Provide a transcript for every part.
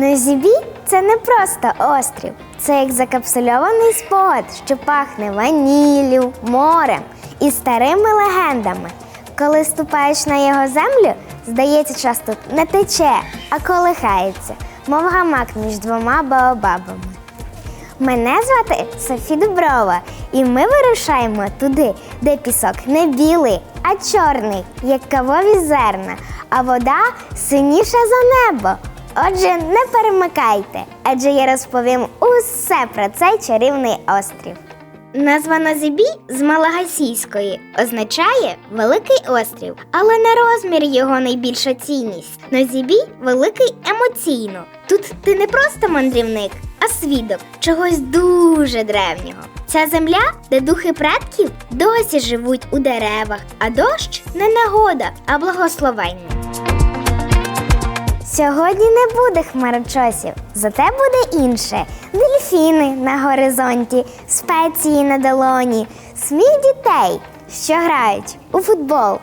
Нозібі це не просто острів, це як закапсульований спогад, що пахне ваніллю, морем і старими легендами. Коли ступаєш на його землю, здається, час тут не тече, а колихається, мов гамак між двома баобабами. Мене звати Софі Дуброва, і ми вирушаємо туди, де пісок не білий, а чорний, як кавові зерна, а вода синіша за небо. Отже, не перемикайте, адже я розповім усе про цей чарівний острів. Назва Назибі з малагасійської означає великий острів, але не розмір його найбільша цінність. Назібі великий емоційно. Тут ти не просто мандрівник, а свідок чогось дуже древнього. Ця земля, де духи предків досі живуть у деревах, а дощ не нагода, а благословення. Сьогодні не буде хмарочосів, зате буде інше. Дельфіни на горизонті, спеції на долоні, сміх дітей, що грають у футбол.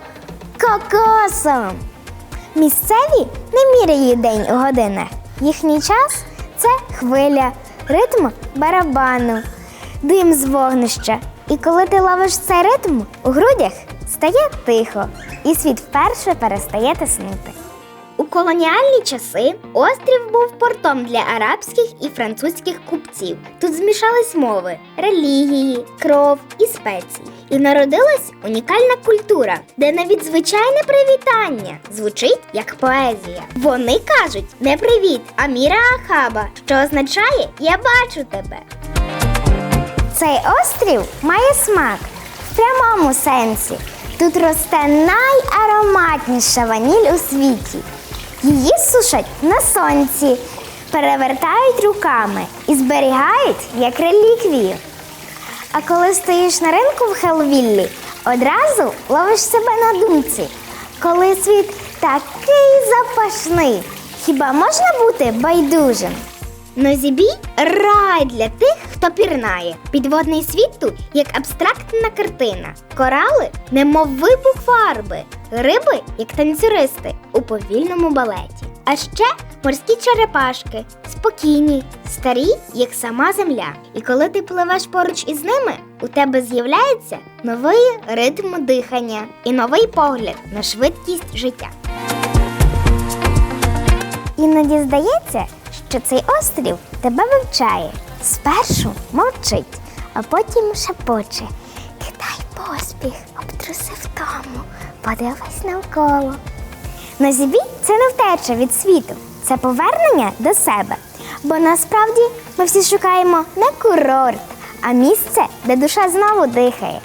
Кокосом. Місцеві не міряють день у годинах. Їхній час це хвиля, ритм барабану, дим з вогнища. І коли ти ловиш цей ритм, у грудях стає тихо, і світ вперше перестає тиснути. У колоніальні часи острів був портом для арабських і французьких купців. Тут змішались мови, релігії, кров і спеції. І народилась унікальна культура, де навіть звичайне привітання звучить як поезія. Вони кажуть не привіт, а міра Ахаба, що означає Я бачу тебе. Цей острів має смак в прямому сенсі. Тут росте найароматніша ваніль у світі. Її сушать на сонці, перевертають руками і зберігають як реліквію. А коли стоїш на ринку в Хелвіллі, одразу ловиш себе на думці, коли світ такий запашний. Хіба можна бути байдужим? Нозібі рай для тих, хто пірнає. Підводний світ тут як абстрактна картина. Корали, немов вибух фарби, риби, як танцюристи у повільному балеті. А ще морські черепашки, спокійні, старі, як сама земля. І коли ти пливеш поруч із ними, у тебе з'являється новий ритм дихання і новий погляд на швидкість життя. Іноді здається, що цей острів тебе вивчає. Спершу мовчить, а потім шепоче. Кидай поспіх, обтруси втому, подивись навколо. Назібі це не втеча від світу, це повернення до себе. Бо насправді ми всі шукаємо не курорт, а місце, де душа знову дихає.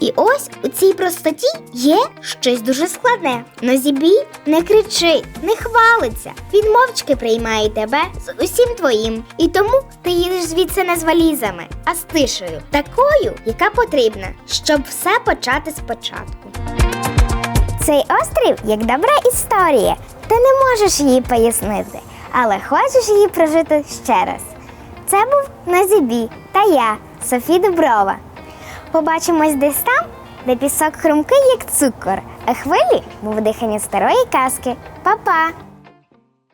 І ось у цій простоті є щось дуже складне. Нозібі не кричить, не хвалиться. Він мовчки приймає тебе з усім твоїм. І тому ти їдеш звідси не з валізами, а з тишею, такою, яка потрібна, щоб все почати спочатку. Цей острів як добра історія. Ти не можеш її пояснити, але хочеш її прожити ще раз. Це був Назібі та я, Софі Дуброва. Побачимось десь там, де пісок хрумкий, як цукор, а хвилі, мов дихання старої казки. Па-па!